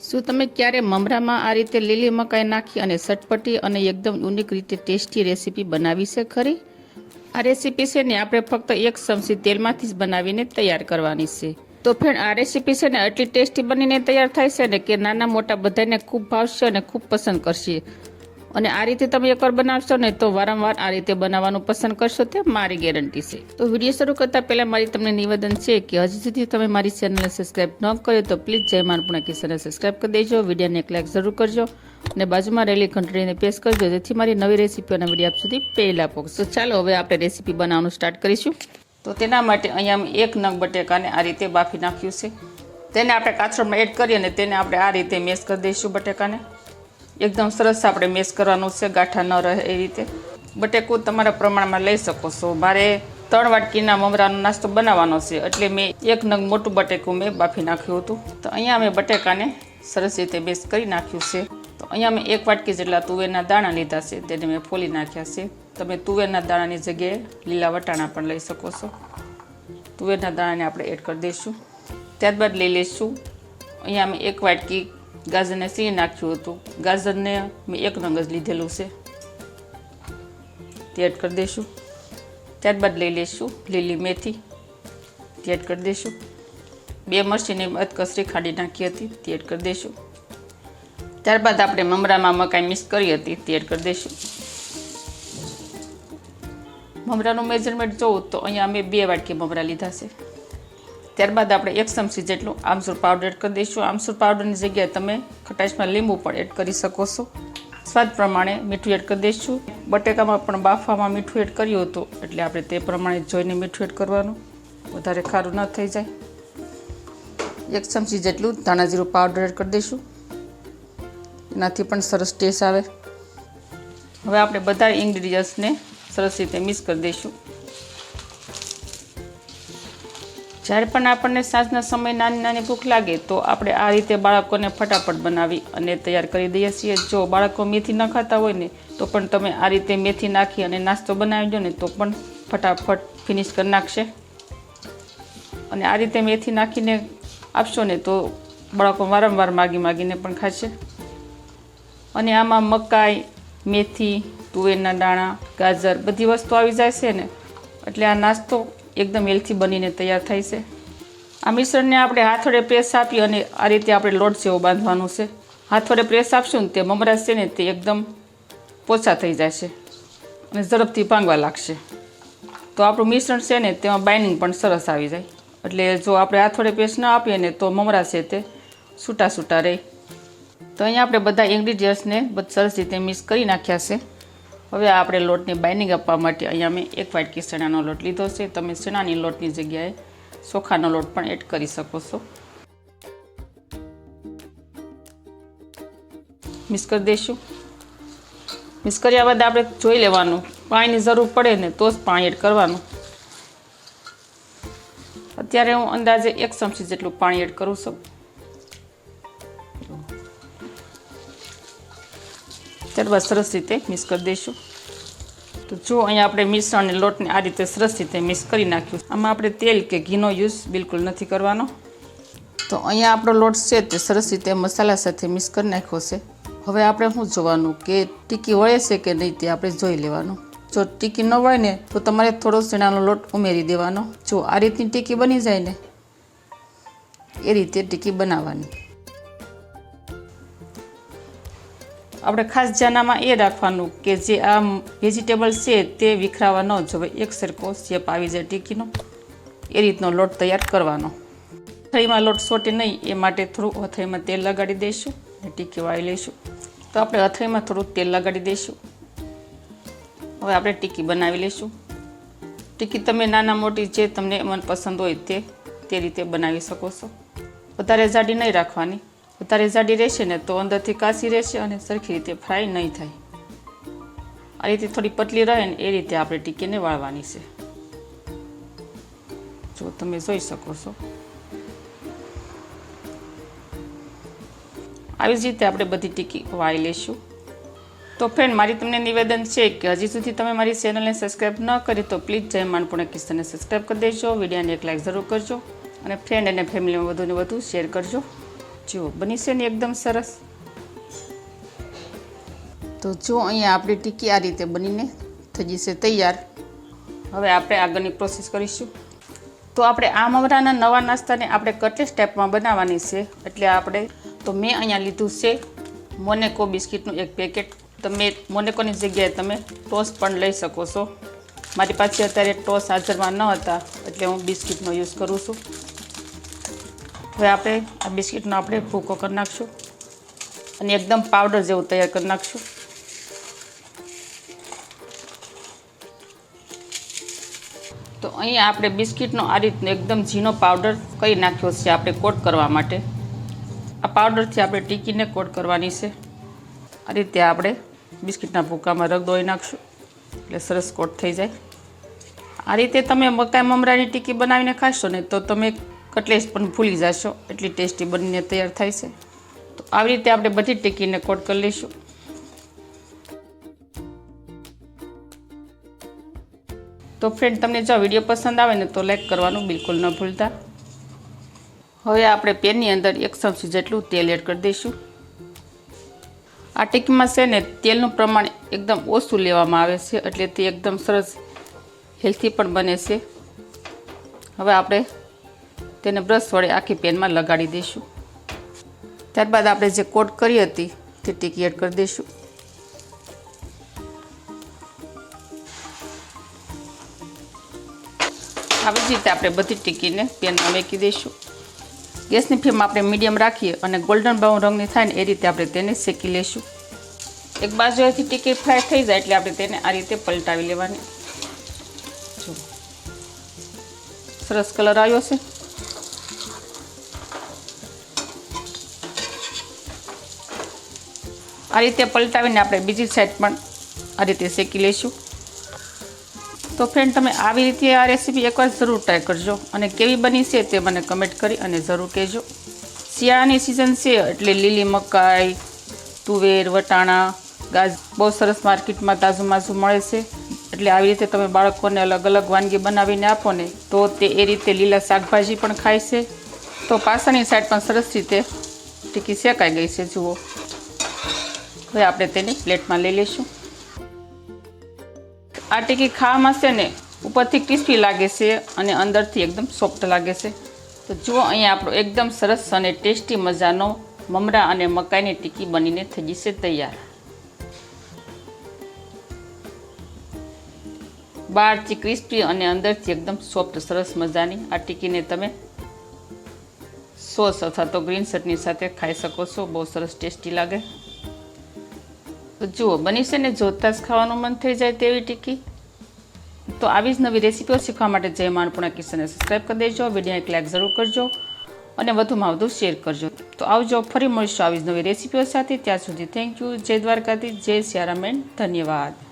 શું તમે ક્યારે મમરામાં આ રીતે લીલી મકાઈ નાખી અને સટપટી અને એકદમ યુનિક રીતે ટેસ્ટી રેસીપી બનાવી છે ખરી? આ રેસીપી છે ને આપણે ફક્ત એક ચમચી તેલમાંથી જ બનાવીને તૈયાર કરવાની છે. તો ફ્રેન્ડ, આ રેસીપી છે ને એટલી ટેસ્ટી બનીને તૈયાર થાય છે ને કે નાના મોટા બધાને ખૂબ ભાવશે અને ખૂબ પસંદ કરશે. અને આ રીતે તમે એકવાર બનાવશો ને તો વારંવાર આ રીતે બનાવવાનું પસંદ કરશો તે મારી ગેરંટી છે. તો વીડિયો શરૂ કરતા પહેલાં મારી તમને નિવેદન છે કે હજી સુધી તમે મારી ચેનલને સબસ્ક્રાઈબ ન કર્યો તો પ્લીઝ જય માનપુણા કિસ્સાને સબસ્ક્રાઈબ કરી દેજો. વિડીયોને એક લાઈક જરૂર કરજો અને બાજુમાં રહેલી ઘંટડીને પ્રેસ કરજો, જેથી મારી નવી રેસીપીઓના વીડિયો આપ સુધી પહેલાં પહોંચશે. ચાલો હવે આપણે રેસીપી બનાવવાનું સ્ટાર્ટ કરીશું. તો તેના માટે અહીંયા એક નંગ બટેકાને આ રીતે બાફી નાખ્યું છે. તેને આપણે કાથરોડમાં એડ કરી અને તેને આપણે આ રીતે મેશ કરી દઈશું બટેકાને. એકદમ સરસ આપણે મેશ કરવાનું છે, ગાંઠા ન રહે એ રીતે. બટેકું તમારા પ્રમાણમાં લઈ શકો છો. મારે ત્રણ વાટકીના મમરાનો નાસ્તો બનાવવાનો છે, એટલે મેં એક નંગ મોટું બટેકું મેં બાફી નાખ્યું હતું. તો અહીંયા મેં બટેકાને સરસ રીતે બેસ કરી નાખ્યું છે. તો અહીંયા મેં એક વાટકી જેટલા તુવેરના દાણા લીધા છે, તેને મેં ફોલી નાખ્યા છે. તમે તુવેરના દાણાની જગ્યાએ લીલા વટાણા પણ લઈ શકો છો. તુવેરના દાણાને આપણે એડ કરી દઈશું. ત્યારબાદ લઈ લઈશું. અહીંયા મેં એક વાટકી ગાજરને સી નાખ્યું હતું? ગાજરને મેં એક નંગ જ લીધેલું છે. તે એડ કરી દઈશું. ત્યારબાદ લઈ લઈશું લીલી મેથી. તે એડ કરી દઈશું. બે મરચીની અધકસરી ખાડી નાખી હતી. તે એડ કરી દઈશું. ત્યારબાદ આપણે મમરામાં મકાઈ મિક્સ કરી હતી. તે એડ કરી દઈશું. મમરાનું મેજરમેન્ટ જોઉં તો અહીંયા અમે બે વાટકી મમરા લીધા છે. ત્યારબાદ આપણે એક ચમચી જેટલું આમસૂર પાવડર એડ કરી દઈશું. આમસૂર પાવડરની જગ્યાએ તમે ખટાશમાં લીંબુ પણ એડ કરી શકો છો. સ્વાદ પ્રમાણે મીઠું એડ કરી દઈશું. બટેકામાં પણ બાફવામાં મીઠું એડ કર્યું હતું, એટલે આપણે તે પ્રમાણે જોઈને મીઠું એડ કરવાનું. વધારે ખારું ન થઈ જાય. એક ચમચી જેટલું ધાણા જીરું પાવડર એડ કરી દઈશું. એનાથી પણ સરસ ટેસ્ટ આવે. હવે આપણે બધા ઇન્ગ્રીડિયન્ટ્સને સરસ રીતે મિક્સ કરી દઈશું. જ્યારે પણ આપણને સાંજના સમય નાની નાની ભૂખ લાગે, તો આપણે આ રીતે બાળકોને ફટાફટ બનાવી અને તૈયાર કરી દઈએ છીએ. જો બાળકો મેથી ન ખાતા હોય ને, તો પણ તમે આ રીતે મેથી નાખી અને નાસ્તો બનાવી દો ને, તો પણ ફટાફટ ફિનિશ કરી નાખશે. અને આ રીતે મેથી નાખીને આપશો ને, તો બાળકો વારંવાર માગી માગીને પણ ખાશે. અને આમાં મકાઈ, મેથી, તુવેરના દાણા, ગાજર બધી વસ્તુ આવી જાય છે ને. એટલે આ નાસ્તો એકદમ હેલ્થી બનીને તૈયાર થાય છે. આ મિશ્રણને આપણે હાથોડે પ્રેસ આપી અને આ રીતે આપણે લોટ જેવો બાંધવાનું છે. હાથોડે પ્રેસ આપશું ને તે મમરા છે ને તે એકદમ પોચા થઈ જશે અને ઝડપથી ભાંગવા લાગશે. તો આપણું મિશ્રણ છે ને તેમાં બાઇનિંગ પણ સરસ આવી જાય. એટલે જો આપણે હાથોડે પ્રેસ ન આપીએ ને તો મમરા છે તે છૂટા છૂટા રહે. તો અહીંયા આપણે બધા ઇન્ગ્રીડિયન્ટ્સને સરસ રીતે મિક્સ કરી નાખ્યા છે. હવે આપણે લોટને બાઇનિંગ આપવા માટે અહીંયા મેં એક વાટકી ચણાનો લોટ લીધો છે. તમે ચણાની લોટની જગ્યાએ ચોખાનો લોટ પણ એડ કરી શકો છો. મિક્સ કરી દઈશું મિક્સ કર્યા બાદ આપણે જોઈ લેવાનું. પાણીની જરૂર પડે ને તો જ પાણી એડ કરવાનું. અત્યારે હું અંદાજે એક ચમચી જેટલું પાણી એડ કરું છું. ત્યારબાદ સરસ રીતે મિક્સ કરી દઈશું. તો જો અહીંયા આપણે મિશ્રણ અને લોટને આ રીતે સરસ રીતે મિક્સ કરી નાખ્યું આમાં આપણે તેલ કે ઘીનો યુઝ બિલકુલ નથી કરવાનો. તો અહીંયા આપણો લોટ છે તે સરસ રીતે મસાલા સાથે મિક્સ કરી નાખ્યો છે. હવે આપણે શું જોવાનું કે ટીકી વળે છે કે નહીં તે આપણે જોઈ લેવાનું. જો ટીકી ન વળે ને તો તમારે થોડો ચણાનો લોટ ઉમેરી દેવાનો. જો આ રીતની ટીકી બની જાય ને, એ રીતે ટીકી બનાવવાની. આપણે ખાસ ધ્યાનમાં એ રાખવાનું કે જે આ વેજીટેબલ છે તે વિખરાવા ન જોવે એક સરખો શેપ આવી જાય ટીકીનો. એ રીતનો લોટ તૈયાર કરવાનો. હથળીમાં લોટ સોટે નહીં, એ માટે થોડું અથાઈમાં તેલ લગાડી દઈશું અને ટીકી વાળી લઈશું. તો આપણે અથાઈમાં થોડું તેલ લગાડી દઈશું. હવે આપણે ટીકી બનાવી લઈશું. ટીકી તમે નાના મોટી જે તમને મનપસંદ હોય તે તે રીતે બનાવી શકો છો. વધારે જાડી નહીં રાખવાની. વધારે જાડી રહેશે ને તો અંદરથી કાચી રહેશે અને સરખી રીતે ફ્રાય નહીં થાય. આ રીતે થોડી પતલી રહે ને એ રીતે આપણે ટીકીને વાળવાની છે. જો તમે જોઈ શકો છો. આવી જ રીતે આપણે બધી ટીકી વાળી લઈશું તો ફ્રેન્ડ મારી તમને નિવેદન છે કે હજી સુધી તમે મારી ચેનલને સબસ્ક્રાઈબ ન કરી તો પ્લીઝ જય માનપૂર્ણ કિસ્સાને સબસ્ક્રાઈબ કરી દેજો. વિડીયોને એક લાઈક જરૂર કરજો. અને ફ્રેન્ડ અને ફેમિલીમાં વધુને વધુ શેર કરજો. જુઓ બની છે ને એકદમ સરસ? તો જો, અહીંયા આપણી ટીકી આ રીતે બનીને થઈ જશે તૈયાર. હવે આપણે આગળની પ્રોસેસ કરીશું. તો આપણે આ મમરાના નવા નાસ્તાને આપણે કટલેસ ટાઈપમાં બનાવવાની છે. એટલે આપણે, તો મેં અહીંયા લીધું છે મોનેકો બિસ્કિટનું એક પેકેટ. તમે મોનેકોની જગ્યાએ તમે ટોસ પણ લઈ શકો છો. મારી પાસે અત્યારે ટોસ હાજરમાં ન હતા, એટલે હું બિસ્કિટનો યુઝ કરું છું. હવે આપણે આ બિસ્કિટનો આપણે ભૂકો કરી નાખશું અને એકદમ પાવડર જેવું તૈયાર કરી નાખશું. તો અહીંયા આપણે બિસ્કિટનો આ રીતનો એકદમ ઝીણો પાવડર કરી નાખ્યો છે આપણે કોટ કરવા માટે. આ પાવડરથી આપણે ટીકીને કોટ કરવાની છે. આ રીતે આપણે બિસ્કિટના ભૂકામાં રગ દોઈ નાખશું એટલે સરસ કોટ થઈ જાય. આ રીતે તમે મકાઈ મમરાની ટીકી બનાવીને ખાશો ને તો તમે કટલેસ પણ ભૂલી જશો. એટલી ટેસ્ટી બનીને તૈયાર થાય છે. તો આવી રીતે આપણે બધી ટેકીને કોટ કરી લઈશું. તો ફ્રેન્ડ તમને જો વીડિયો પસંદ આવે ને તો લાઈક કરવાનું બિલકુલ ન ભૂલતા. હવે આપણે પેનની અંદર એક ચમચી જેટલું તેલ એડ કરી દઈશું. આ ટીકીમાં છે ને, તેલનું પ્રમાણ એકદમ ઓછું લેવામાં આવે છે, એટલે તે એકદમ સરસ હેલ્થી પણ બને છે. હવે આપણે તેને બ્રશ વડે આખી પેનમાં લગાડી દઈશું. ત્યારબાદ આપણે જે કોટ કરી હતી તે ટીકી એડ કરી દઈશું. આવી જ રીતે આપણે બધી ટીકીને પેનમાં મેકી દઈશું. ગેસની ફ્લેમ આપણે મીડિયમ રાખીએ અને ગોલ્ડન બ્રાઉન રંગની થાય ને એ રીતે આપણે તેને શેકી લઈશું. એક બાજુએથી ટીકી ફ્રાય થઈ જાય એટલે આપણે તેને આ રીતે પલટાવી લેવાની. જો. સરસ કલર આવ્યો છે. આ રીતે પલટાવીને આપણે બીજી સાઈડ પણ આ રીતે શેકી લઈશું. તો ફ્રેન્ડ તમે આવી રીતે આ રેસીપી એકવાર જરૂર ટ્રાય કરજો અને કેવી બની છે તે મને કમેન્ટ કરી અને જરૂર કહેજો. શિયાળાની સિઝન છે એટલે લીલી મકાઈ, તુવેર, વટાણા ગાજ બહુ સરસ માર્કેટમાં તાજું માજું મળે છે. એટલે આવી રીતે તમે બાળકોને અલગ અલગ વાનગી બનાવીને આપો ને તો તે એ રીતે લીલા શાકભાજી પણ ખાય છે. તો પાછળની સાઈડ પણ સરસ રીતે ટીકી શેકાઈ ગઈ છે, જુઓ. હવે આપણે તેને પ્લેટમાં લઈ લઈશું. આ ટીકી ખાવામાં છે ને, ઉપરથી ક્રિસ્પી લાગે છે અને અંદરથી એકદમ સોફ્ટ લાગે છે. તો જુઓ અહીંયા આપણો એકદમ સરસ અને ટેસ્ટી મજાનો મમરા અને મકાઈની ટીકી બનીને થઈ જશે તૈયાર. બહારથી ક્રિસ્પી અને અંદરથી એકદમ સોફ્ટ, સરસ મજાની આ ટીકીને તમે સોસ અથવા તો ગ્રીન સટની સાથે ખાઈ શકો છો. બહુ સરસ ટેસ્ટી લાગે. તો જુઓ બની છે ને જોતાં જ ખાવાનું મન થઈ જાય તેવી ટીકી. તો આવી જ નવી રેસીપીઓ શીખવા માટે જય માનપુણા કિશનને સબસ્ક્રાઈબ કરી દેજો વીડિયો એક લાઈક જરૂર કરજો અને વધુમાં વધુ શેર કરજો. તો આવજો ફરી મળીશું આવી જ નવી રેસીપીઓ સાથે. ત્યાં સુધી થેન્ક યુ જય દ્વારકાથી જય સિયારામેન ધન્યવાદ.